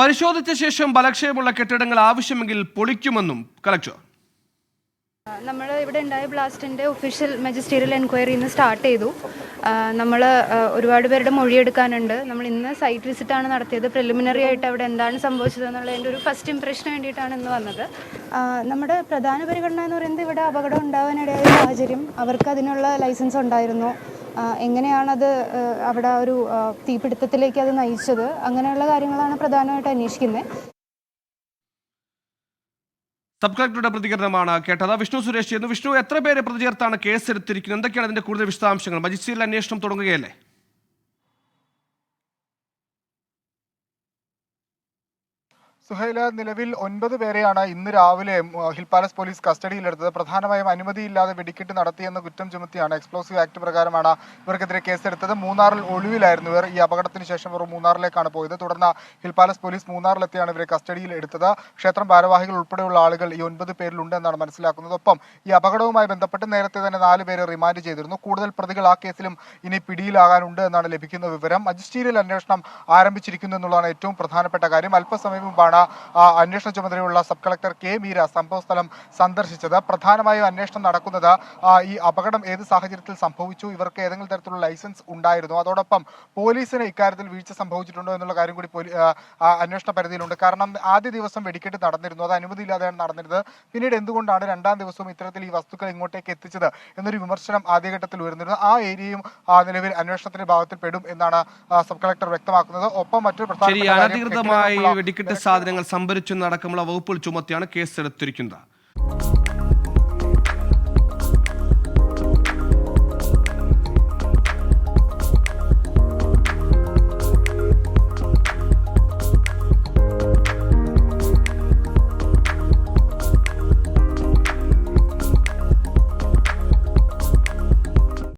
പരിശോധിച്ച ശേഷം ബലക്ഷയമുള്ള കെട്ടിടങ്ങൾ ആവശ്യമെങ്കിൽ പൊളിക്കുമെന്നും കളക്ടർ നമ്മൾ ഇവിടെ ഉണ്ടായ ബ്ലാസ്റ്റിന്റെ ഒഫീഷ്യൽ മജിസ്റ്റീരിയൽ എൻക്വയറി ഇന്ന് സ്റ്റാർട്ട് ചെയ്തു. നമ്മൾ ഒരുപാട് പേരുടെ മൊഴിയെടുക്കാനുണ്ട്. നമ്മൾ ഇന്ന് സൈറ്റ് വിസിറ്റാണ് നടത്തിയത്. പ്രിലിമിനറി ആയിട്ട് അവിടെ എന്താണ് സംഭവിച്ചത് എന്നുള്ളതിന്റെ ഒരു ഫസ്റ്റ് ഇംപ്രഷന് വേണ്ടിയിട്ടാണ് ഇന്ന് വന്നത്. നമ്മുടെ പ്രധാന പരിഗണന എന്ന് പറയുന്നത് ഇവിടെ അപകടം ഉണ്ടാവാനിടയായ സാഹചര്യം. അവർക്ക് അതിനുള്ള ലൈസൻസ് ഉണ്ടായിരുന്നു. എങ്ങനെയാണത് അവിടെ ഒരു തീപിടുത്തത്തിലേക്ക് അത് നയിച്ചത്? അങ്ങനെയുള്ള കാര്യങ്ങളാണ് പ്രധാനമായിട്ട് അന്വേഷിക്കുന്നത് സബ് കളക്ടറുടെ പ്രതികരണമാണ് കേട്ടത്. വിഷ്ണു സുരേഷ് ചെയ്യുന്നു. വിഷ്ണു എത്ര പേരെ പ്രതിചേർത്താണ് കേസ് എടുത്തിരിക്കുന്നത് എന്തൊക്കെയാണ് അതിന്റെ കൂടുതൽ വിശദാംശങ്ങൾ? മജിസ്ട്രേറ്റിൽ അന്വേഷണം തുടങ്ങുകയല്ലേ? സുഹൈല നിലവിൽ ഒൻപത് പേരെയാണ് ഇന്ന് രാവിലെ ഹിൽ പാലസ് പോലീസ് കസ്റ്റഡിയിലെടുത്തത്. പ്രധാനമായും അനുമതിയില്ലാതെ വെടിക്കെട്ട് നടത്തിയെന്ന കുറ്റം ചുമത്തിയാണ് എക്സ്പ്ലോസീവ് ആക്ട് പ്രകാരമാണ് ഇവർക്കെതിരെ കേസെടുത്തത്. മൂന്നാറിൽ ഒളിവിലായിരുന്നു ഇവർ. ഈ അപകടത്തിന് ശേഷം ഇവർ മൂന്നാറിലേക്കാണ് പോയത്. തുടർന്ന് ഹിൽ പാലസ് പോലീസ് മൂന്നാറിലെത്തിയാണ് ഇവരെ കസ്റ്റഡിയിൽ എടുത്തത്. ക്ഷേത്രം ഭാരവാഹികൾ ഉൾപ്പെടെയുള്ള ആളുകൾ ഈ ഒൻപത് പേരിലുണ്ട് എന്നാണ് മനസ്സിലാക്കുന്നത്. ഒപ്പം ഈ അപകടവുമായി ബന്ധപ്പെട്ട് നേരത്തെ തന്നെ നാല് പേരെ റിമാൻഡ് ചെയ്തിരുന്നു. കൂടുതൽ പ്രതികൾ ആ കേസിലും ഇനി പിടിയിലാകാനുണ്ട് എന്നാണ് ലഭിക്കുന്ന വിവരം. മജിസ്റ്റീരിയൽ അന്വേഷണം ആരംഭിച്ചിരിക്കുന്നു എന്നുള്ളതാണ് ഏറ്റവും പ്രധാനപ്പെട്ട കാര്യം. അല്പസമയം മുമ്പാണ് അന്വേഷണ ചുമതലയുള്ള സബ് കളക്ടർ കെ മീര സംഭവ സ്ഥലം സന്ദർശിച്ചത്. പ്രധാനമായും അന്വേഷണം നടക്കുന്നത് ഈ അപകടം ഏത് സാഹചര്യത്തിൽ സംഭവിച്ചു ഇവർക്ക് ഏതെങ്കിലും തരത്തിലുള്ള ലൈസൻസ് ഉണ്ടായിരുന്നു. അതോടൊപ്പം പോലീസിന് ഇക്കാര്യത്തിൽ വീഴ്ച സംഭവിച്ചിട്ടുണ്ടോ എന്നുള്ള കാര്യം കൂടി അന്വേഷണ പരിധിയിലുണ്ട്. കാരണം ആദ്യ ദിവസം വെടിക്കെട്ട് നടന്നിരുന്നു അത് അനുമതിയില്ലാതെയാണ് നടന്നിരുന്നത്. പിന്നീട് എന്തുകൊണ്ടാണ് രണ്ടാം ദിവസവും ഇത്തരത്തിൽ ഈ വസ്തുക്കൾ ഇങ്ങോട്ടേക്ക് എത്തിച്ചത് എന്നൊരു വിമർശനം ആദ്യഘട്ടത്തിൽ ഉയർന്നിരുന്നു. ആ ഏരിയയും നിലവിൽ അന്വേഷണത്തിന്റെ ഭാഗത്തിൽ പെടും എന്നാണ് സബ് കളക്ടർ വ്യക്തമാക്കുന്നത്. ഒപ്പം മറ്റൊരു ശരി സാധനങ്ങൾ സംഭരിച്ചെന്നടക്കമുള്ള വകുപ്പുകൾ ചുമത്തിയാണ് കേസ് എടുത്തിരിക്കുന്നത്